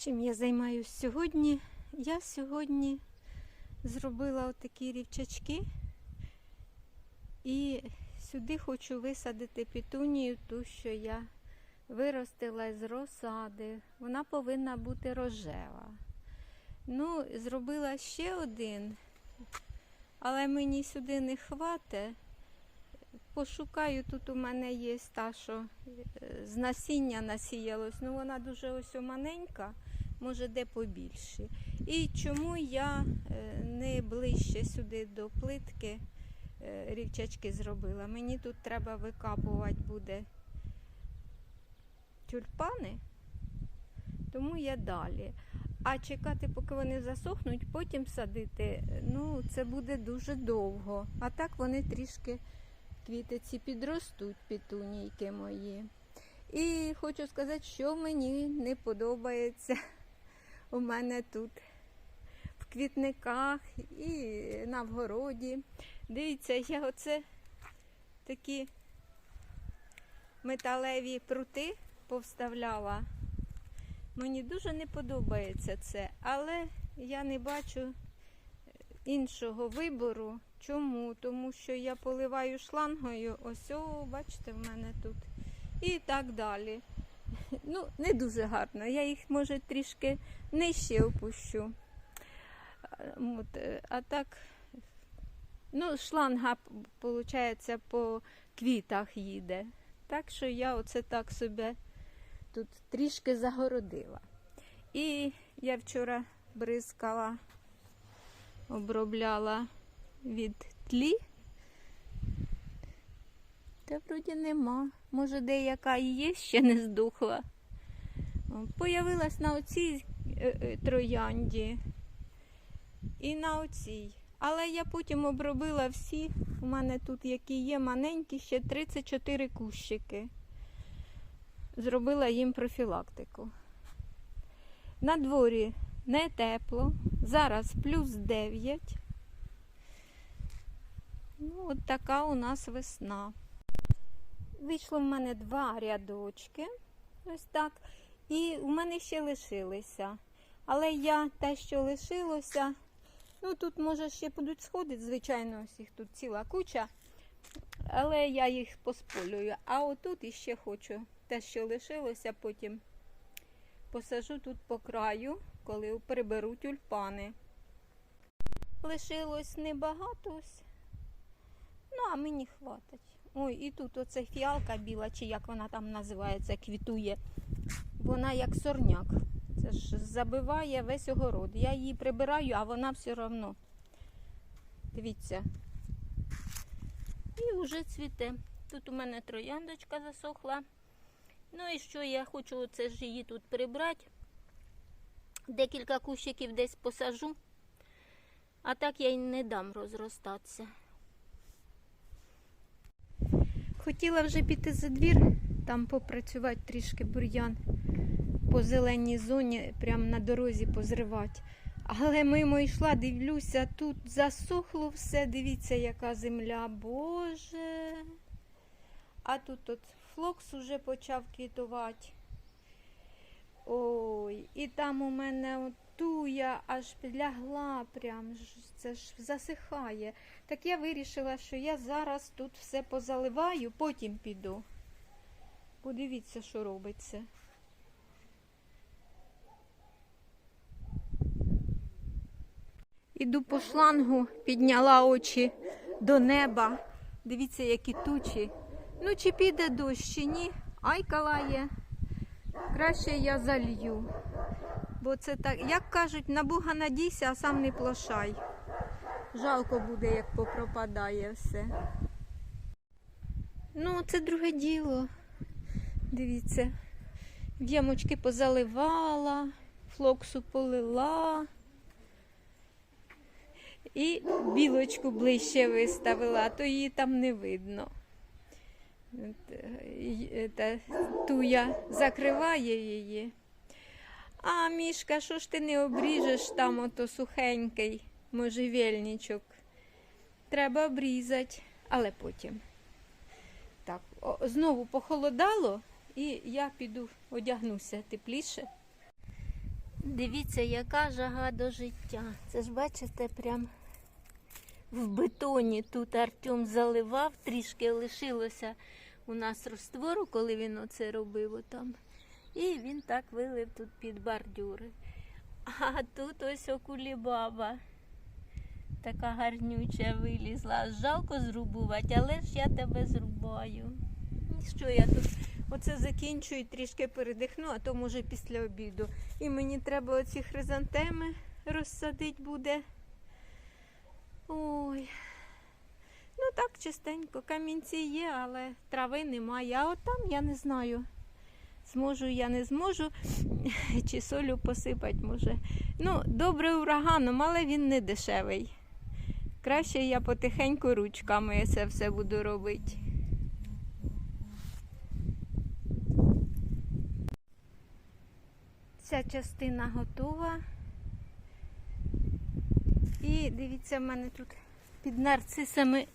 Чим я займаюся сьогодні? Я сьогодні зробила отакі рівчачки і сюди хочу висадити петунію, ту, що я виростила з розсади. Вона повинна бути рожева. Ну, зробила ще один, але мені сюди не хватить. Пошукаю, тут у мене є та, що е, з насіння насіялось. Ну вона дуже ось маленька, може де побільше. І чому я е, не ближче сюди до плитки е, рівчачки зробила? Мені тут треба викапувати буде тюльпани, тому я далі. А чекати, поки вони засохнуть, потім садити, ну це буде дуже довго. А так вони трішки квітиці підростуть, петунійки мої. І хочу сказати, що мені не подобається у мене тут в квітниках і на вгороді. Дивіться, я оце такі металеві прути повставляла. Мені дуже не подобається це, але я не бачу іншого вибору. Чому? Тому що я поливаю шлангою, ось, о, бачите, в мене тут. І так далі. Ну, не дуже гарно. Я їх, може, трішки нижче опущу. От, е, а так, ну, шланга, виходить, по квітах їде. Так що я оце так собі тут трішки загородила. І я вчора бризкала, обробляла від тлі. Та вроді нема. Може, деяка і є, ще не здохла. О, Появилась на оцій е, е, троянді і на оцій. Але я потім обробила всі. У мене тут, які є маленькі, ще 34 кущики. Зробила їм профілактику. На дворі не тепло. Зараз плюс 9. Ну, от така у нас весна. Вийшло в мене два рядочки. Ось так. І у мене ще лишилися. Але я те, що лишилося, ну тут, може, ще будуть сходити, звичайно, ось їх тут ціла куча. Але я їх посполюю. А отут іще хочу те, що лишилося, потім посажу тут по краю, коли приберу тюльпани. Лишилось небагато ось. Ну, а мені хватить. Ой, і тут оце фіалка біла, чи як вона там називається, квітує. Вона як сорняк. Це ж забиває весь огород. Я її прибираю, а вона все одно. Дивіться. І вже цвіте. Тут у мене трояндочка засохла. Ну і що я хочу оце ж її тут прибрати. Декілька кущиків десь посажу, а так я й не дам розростатися. Хотіла вже піти за двір, там попрацювати трішки бур'ян по зеленій зоні, прямо на дорозі позривати. Але мимо йшла, дивлюся, тут засохло все, дивіться, яка земля, Боже. А тут от флокс уже почав квітувати. Ой, і там у мене от туя аж підлягла, прям це ж засихає. Так я вирішила, що я зараз тут все позаливаю, потім піду. Подивіться, що робиться. Іду по шлангу, підняла очі до неба. Дивіться, які тучі. Ну, чи піде дощ, чи ні, ай калає. Краще я залью. Бо це так, як кажуть, на Бога надійся, а сам не плашай. Жалко буде, як попропадає все. Ну, це друге діло. Дивіться, ямочки позаливала, флоксу полила. І білочку ближче виставила, то її там не видно. Е, е, Та туя закриває її. А мішка, що ж ти не обріжеш там ото сухенький можжевельничок? Треба обрізати, але потім. Так, о, знову похолодало, і я піду одягнуся тепліше. Дивіться, яка жага до життя. Це ж бачите, прям в бетоні тут Артем заливав, трішки лишилося у нас розтвору, коли він оце робив отам. І він так вилив тут під бордюри. А тут ось окулібаба. Така гарнюча вилізла. Жалко зрубувати, але ж я тебе зрубаю. І що я тут оце закінчую, трішки передихну, а то може після обіду. І мені треба оці хризантеми розсадити буде. Ой. Ну так, чистенько. Камінці є, але трави немає. А от там я не знаю. Зможу, я не зможу. Чи солю посипати може. Ну, добре ураганом, але він не дешевий. Краще я потихеньку ручками це все буду робити. Ця частина готова. І дивіться, в мене тут під нарцисами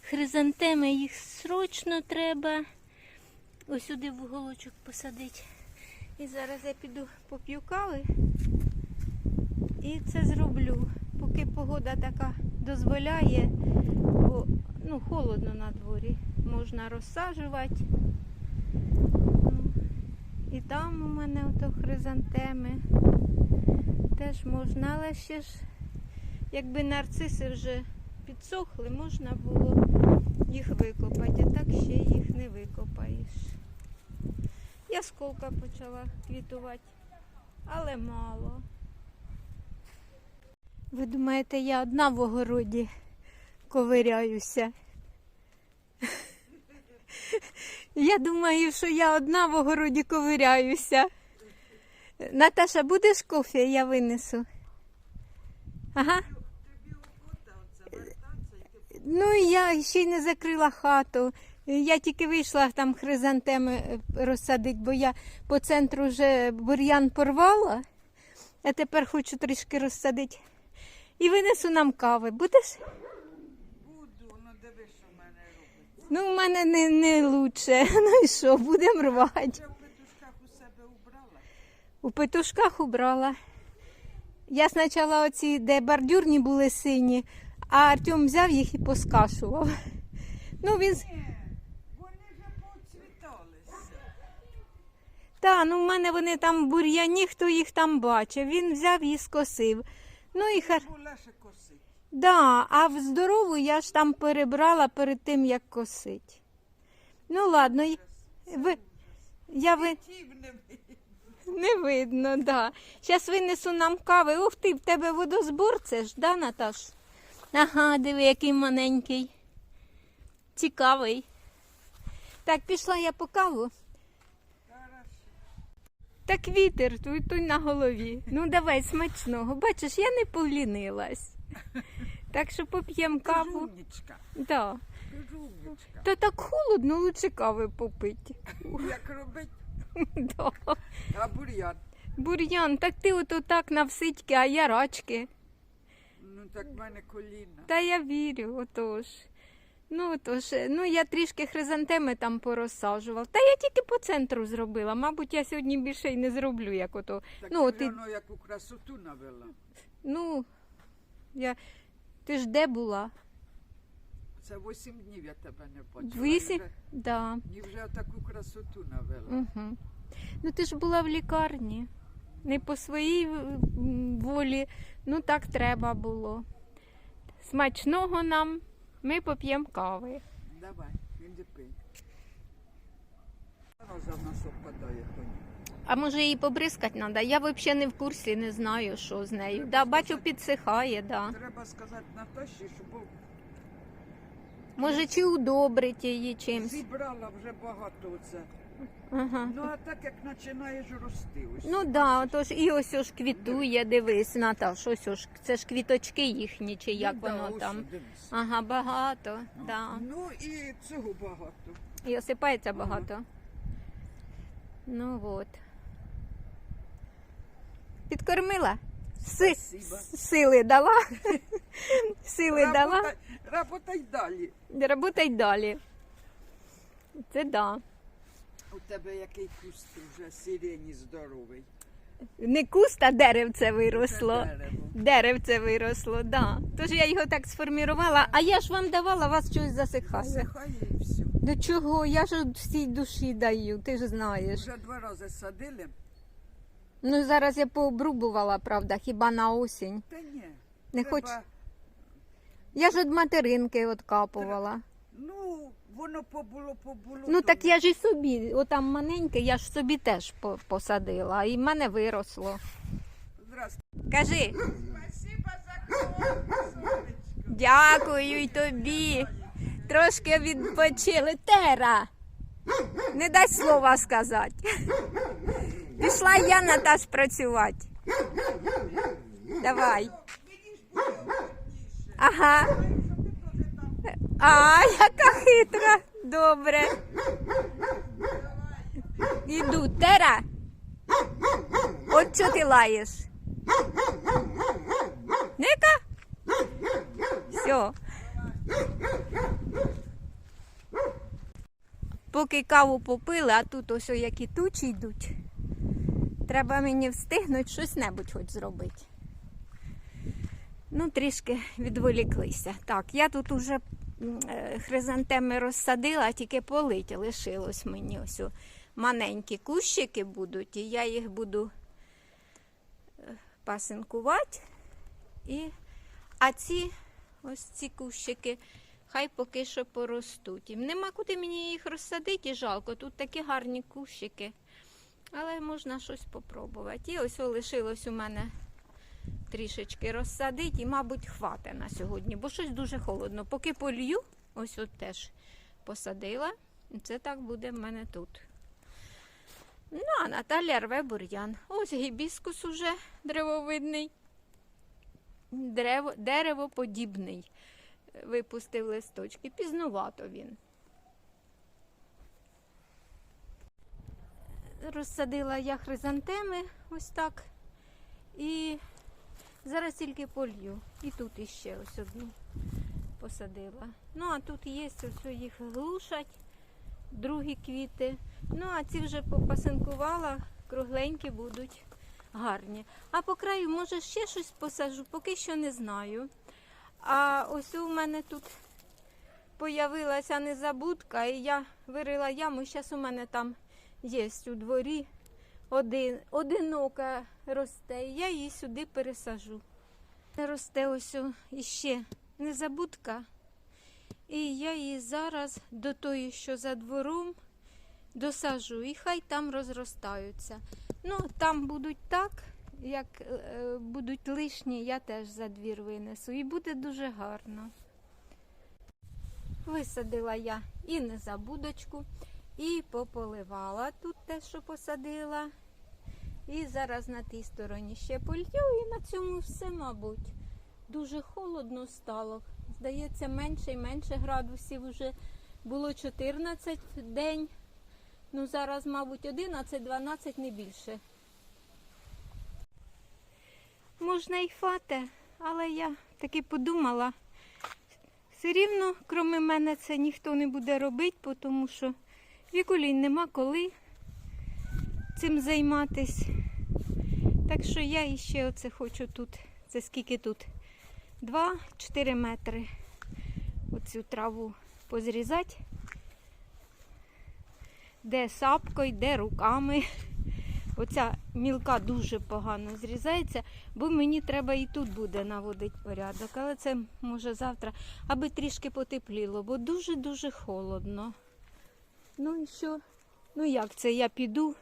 хризантеми, їх срочно треба ось сюди в уголочок посадити. І зараз я піду поп'ю кави і це зроблю. Поки погода така дозволяє, бо ну, холодно на дворі, можна розсаджувати. Ну, І там у мене ото хризантеми теж можна, але ще ж, якби нарциси вже підсохли, можна було їх викопати, а так ще їх не викопаєш. Ясколка почала квітувати, але мало. Ви думаєте, я одна в огороді ковиряюся? Я думаю, що я одна в огороді ковиряюся. Наташа, будеш кофе? Я винесу. Ага. Ну, я ще й не закрила хату. Я тільки вийшла там хризантеми е, розсадити, бо я по центру вже бур'ян порвала, а тепер хочу трішки розсадити. І винесу нам кави. Будеш? Буду, ну диви, що в мене робить. Ну, в мене не, не лучше. Ну і що, будемо рвати. Я в петушках у себе убрала. У петушках убрала. Я спочатку оці, де бордюрні були сині, а Артем взяв їх і поскашував. Ну, він... Ні, вони вже поцвіталися. Та, ну в мене вони там бур'яні, хто їх там бачив. Він взяв і скосив. Ну і хар... Да, а в здорову я ж там перебрала перед тим, як косить. Ну ладно, й- ви... я ви... Не видно. не видно, да. Зараз винесу нам кави. Ух ти, в тебе водозбор це ж, да, Наташ? Ага, диви, який маленький. Цікавий. Так, пішла я по каву. Так вітер той, той на голові. Ну давай смачного. Бачиш, я не полінилась. Так що поп'ємо каву. Да. То так холодно, лучше кави попити. Як робить Да. а бур'ян. Бур'ян, так ти ото так навсидьки, а я рачки. Ну так в мене коліна. Та я вірю, отож. Ну, отож, ну я трішки хризантеми там порозсаджував. Та я тільки по центру зробила. Мабуть, я сьогодні більше й не зроблю, як ото. Так Ну, ти воно яку красоту навела. Ну, я. Ти ж де була? Це вісім днів я тебе не бачила. Вісім? Вже, Да. і вже таку красоту навела. Угу. Ну ти ж була в лікарні. Не по своїй волі, ну так треба було. Смачного нам, ми поп'ємо кави. Давай, іди пий. Роза в нас опадає. А може її побризкати треба? Я взагалі не в курсі, не знаю, що з нею. Да, бачу, підсихає, да. Треба сказати Наташі, щоб Може, чи удобрить її чимсь. зібрала вже багато оце. Ага. Ну а так як починаєш рости. Ось. Ну да, отож і ось ось квітує, дивись, Наташ, ось ось, це ж квіточки їхні, чи як Ну, да, воно ось, там. дивись. Ага, багато, да. Ну і цього багато. І осипається Ага. багато. Ну от. Підкормила? Си... Сили дала. Сили дала. Работай, работай далі. Работай далі. Це да. У тебе який куст вже сирені здоровий. Не куст, а деревце виросло. Дерево. Деревце виросло, да. Тож я його так сформірувала, а я ж вам давала, вас щось засихає. Засихає і все. До чого? Я ж от всій душі даю, ти ж знаєш. Вже два рази садили. Ну зараз я пообрубувала, правда, хіба на осінь. Та ні. Не треба- хоч. Я ж від материнки откапувала. Ну, воно побуло, побуло. Ну так я ж і собі, отам маленьке, я ж собі теж по- посадила, і в мене виросло. Здрасте. Кажи, Спасибо за колонку, сонечко. дякую й тобі. Трошки відпочили. Тера. Не дай слова сказати. Пішла я Наташ працювати. Давай. Ага. А, яка хитра. Добре. Іду. Тера. От що ти лаєш? Ника? Все. Поки каву попили, а тут ось які тучі йдуть. Треба мені встигнути щось небудь хоч зробити. Ну, трішки відволіклися. Так, я тут уже хризантеми розсадила, тільки полить лишилось мені ось маленькі кущики будуть, і я їх буду е, пасинкувати. І... А ці ось ці кущики хай поки що поростуть. Нема куди мені їх розсадити, жалко. Тут такі гарні кущики. Але можна щось попробувати. І ось лишилось у мене трішечки розсадити, і, мабуть, хватить на сьогодні, бо щось дуже холодно. Поки полью, ось от теж посадила. Це так буде в мене тут. Ну, а Наталя рве бур'ян. Ось гібіскус уже древовидний. Дерево, деревоподібний. Випустив листочки. Пізнувато він. Розсадила я хризантеми ось так. І зараз тільки полью. І тут іще ось одну посадила. Ну, а тут є ось їх глушать, другі квіти. Ну, а ці вже попасинкувала, кругленькі будуть гарні. А по краю, може, ще щось посажу, поки що не знаю. А ось у мене тут появилася незабудка, і я вирила яму. Зараз у мене там є у дворі один, одинока росте, я її сюди пересажу. Росте ось іще незабудка. І я її зараз до тої, що за двором, досажу, і хай там розростаються. Ну, там будуть так, як е, будуть лишні, я теж за двір винесу. І буде дуже гарно. Висадила я і незабудочку, і пополивала тут те, що посадила. І зараз на тій стороні ще полью, і на цьому все, мабуть. Дуже холодно стало. Здається, менше і менше градусів вже було 14 в день. Ну, зараз, мабуть, 11-12, не більше. Можна й фате, але я таки подумала, все рівно, крім мене, це ніхто не буде робити, тому що вікулінь нема коли цим займатись. Так що я іще оце хочу тут. Це скільки тут? 2-4 метри. Оцю траву позрізати. Де сапкою, де руками. Оця мілка дуже погано зрізається, бо мені треба і тут буде наводити порядок. Але це може завтра, аби трішки потепліло, бо дуже-дуже холодно. Ну і що? Ну як це? Я піду.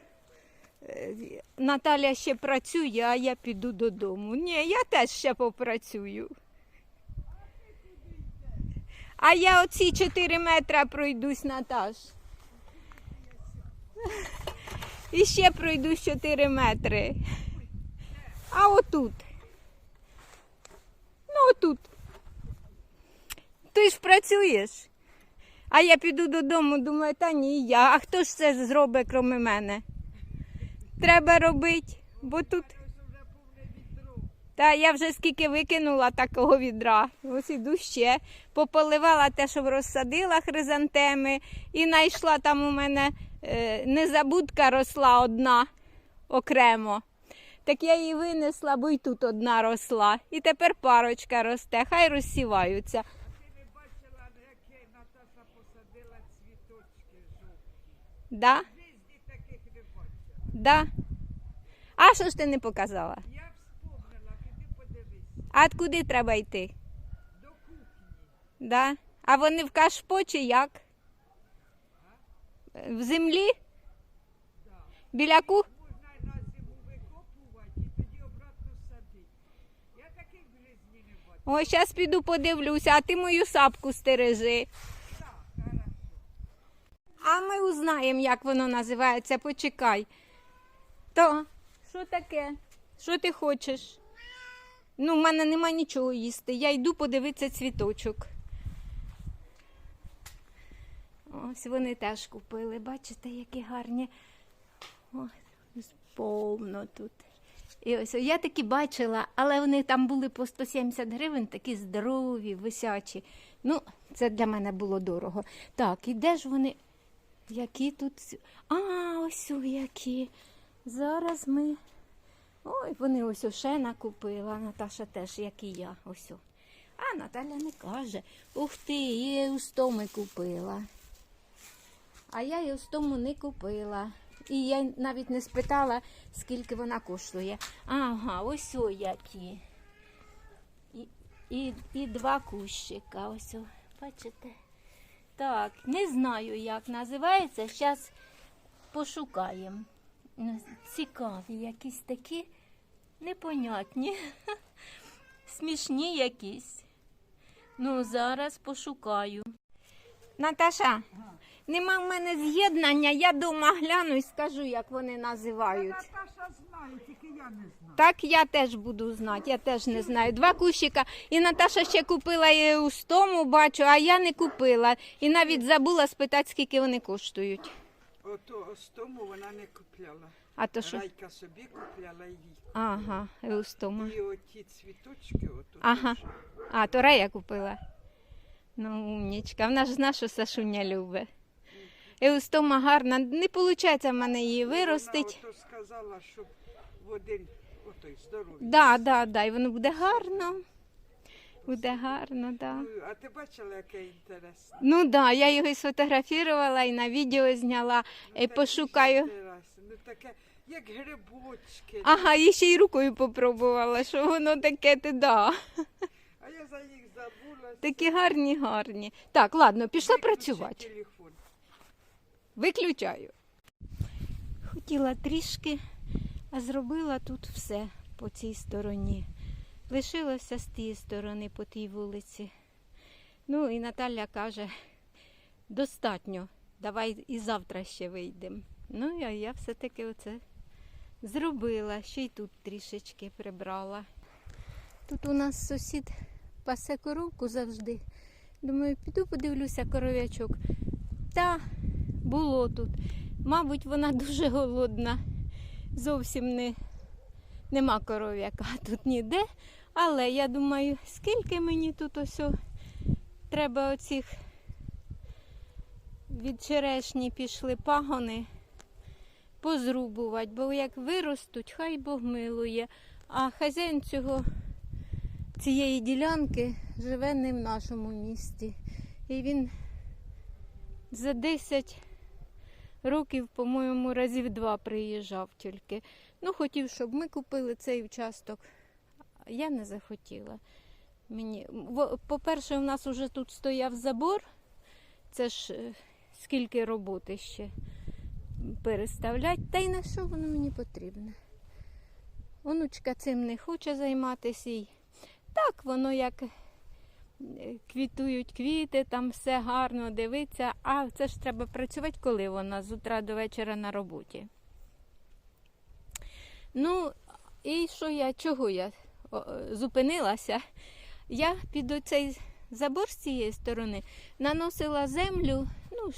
Е, Наталя ще працює, а я піду додому. Ні, я теж ще попрацюю. А я оці 4 метри пройдусь, Наташ. І ще пройду 4 метри. А отут. Ну, отут. Ти ж працюєш. А я піду додому, думаю, та ні, я. А хто ж це зробить, крім мене? Треба робити, бо тут. Та я вже скільки викинула такого відра. Ось іду ще. Пополивала те, що розсадила хризантеми, і знайшла там у мене е, незабудка росла одна окремо. Так я її винесла, бо й тут одна росла. І тепер парочка росте, хай розсіваються. Ти не бачила, яке Наташа посадила цвіточки жовті. Да? Да. А що ж ти не показала? Я вспомнила, піди подивись. А куди треба йти? До кухні. Да? А вони в кашпо чи як? В землі? Да. Біля ку? Можна на зиму викопувати і тоді обратно садити. Я таких в не бачила. Ой, зараз піду подивлюся, а ти мою сапку стережи. А ми узнаємо, як воно називається. Почекай. То, що таке? Що ти хочеш? Ну, в мене нема нічого їсти. Я йду подивитися цвіточок. Ось вони теж купили. Бачите, які гарні. Ось повно тут. І ось я такі бачила, але вони там були по 170 гривень, такі здорові, висячі. Ну, це для мене було дорого. Так, і де ж вони? Які тут. А, ось о, які. Зараз ми. Ой, вони ось ще накупила. Наташа теж, як і я. Ось. А Наталя не каже. Ух ти, і устому купила. А я і устому не купила. І я навіть не спитала, скільки вона коштує. Ага, ось які. І, і, і два кущика. Ось, бачите? Так, не знаю, як називається. Зараз пошукаємо. Цікаві, якісь такі непонятні, смішні якісь. Ну, зараз пошукаю. Наташа, нема в мене з'єднання, я дома гляну і скажу, як вони називають. Наташа знає, тільки я не знаю. Так я теж буду знати, я теж не знаю. Два кущика. І Наташа ще купила і у стому, бачу, а я не купила. І навіть забула спитати, скільки вони коштують. Ото з тому вона не купляла. А то що? Райка собі купляла їй. Ага, еустома. І оті цвіточки ото. Ага. теж. А, то Рая купила. Ну, умнічка. Вона ж зна, що Сашуня любить. Еустома гарна. Не виходить в мене її виростить. Вона ото сказала, щоб в один отой здоровий. Да, да, да, і воно буде гарно. Буде гарно, да. А ти бачила, яке інтересне? Ну да, я його і сфотографувала і на відео зняла. Ну, таке пошукаю. Ну таке, як грибочки. Ага, і ще й рукою попробувала, що воно таке ти да. А я за їх забула. Такі гарні, гарні. Так, ладно, пішла Виключи працювати. телефон. Виключаю. Хотіла трішки, а зробила тут все по цій стороні. Лишилося з тієї сторони по тій вулиці. Ну і Наталя каже, достатньо, давай і завтра ще вийдемо. Ну, а я все-таки оце зробила, ще й тут трішечки прибрала. Тут у нас сусід пасе коровку завжди. Думаю, піду подивлюся коров'ячок. Та було тут. Мабуть, вона дуже голодна. Зовсім не, нема коров'яка тут ніде. Але я думаю, скільки мені тут ось треба оцих від черешні пішли пагони позрубувати, бо як виростуть, хай Бог милує. А хазяїн цього, цієї ділянки живе не в нашому місті. І він за 10 років, по-моєму, разів два приїжджав тільки. Ну, хотів, щоб ми купили цей участок. Я не захотіла. Мені... По-перше, у нас вже тут стояв забор. Це ж е, скільки роботи ще переставляти. Та й на що воно мені потрібне? Онучка цим не хоче займатися. Так воно як квітують квіти, там все гарно дивиться. А це ж треба працювати, коли вона з утра до вечора на роботі. Ну, і що я, чого я зупинилася? Я під оцей забор з цієї сторони наносила землю. Ну,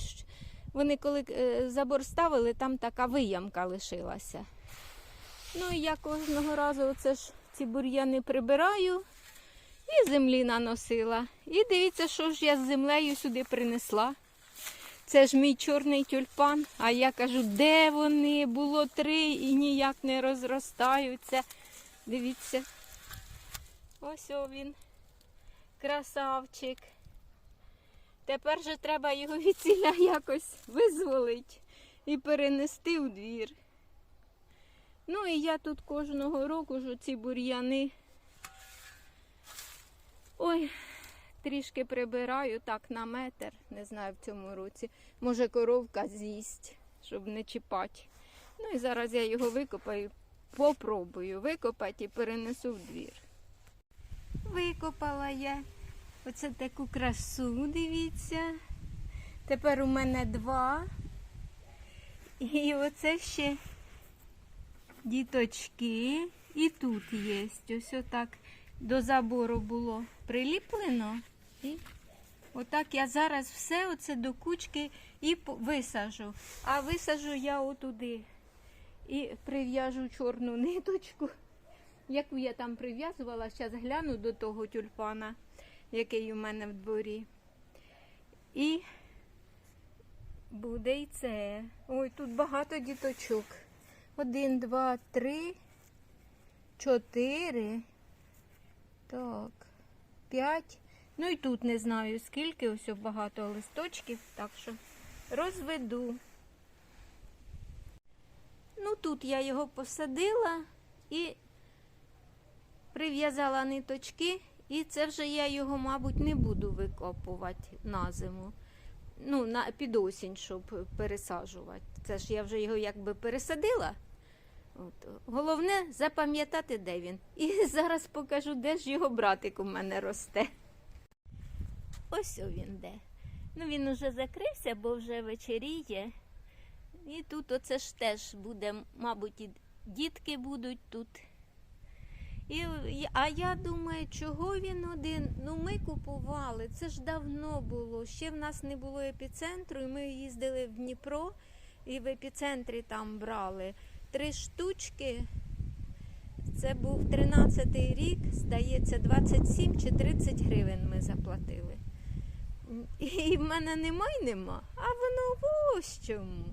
вони коли е, забор ставили, там така виямка лишилася. Ну і я кожного разу оце ж ці бур'яни прибираю і землі наносила. І дивіться, що ж я з землею сюди принесла. Це ж мій чорний тюльпан. А я кажу, де вони? Було три і ніяк не розростаються. Дивіться. Ось о він. Красавчик. Тепер же треба його від ціля якось визволити і перенести у двір. Ну і я тут кожного року ж ці бур'яни. Ой, трішки прибираю так на метр, не знаю в цьому році. Може коровка з'їсть, щоб не чіпати. Ну і зараз я його викопаю, попробую викопати і перенесу в двір. Викопала я оце таку красу, дивіться. Тепер у мене два. І оце ще діточки. І тут є. Ось отак до забору було приліплено. І отак я зараз все оце до кучки і висажу. А висажу я отуди. І прив'яжу чорну ниточку, яку я там прив'язувала. Зараз гляну до того тюльпана, який у мене в дворі. І буде і це. Ой, тут багато діточок. Один, два, три, чотири. Так, п'ять. Ну і тут не знаю скільки, ось багато листочків, так що розведу. Ну тут я його посадила і прив'язала ниточки, і це вже я його, мабуть, не буду викопувати на зиму. Ну, на, під осінь, щоб пересаджувати. Це ж я вже його якби пересадила. От. Головне запам'ятати, де він. І зараз покажу, де ж його братик у мене росте. Ось він де. Ну він уже закрився, бо вже вечеріє. І тут оце ж теж буде, мабуть, і дітки будуть тут. І, а я думаю, чого він один? Ну, ми купували, це ж давно було. Ще в нас не було епіцентру, і ми їздили в Дніпро і в епіцентрі там брали три штучки. Це був 13-й рік, здається, 27 чи 30 гривень ми заплатили. І в мене нема й нема, а воно ось чому.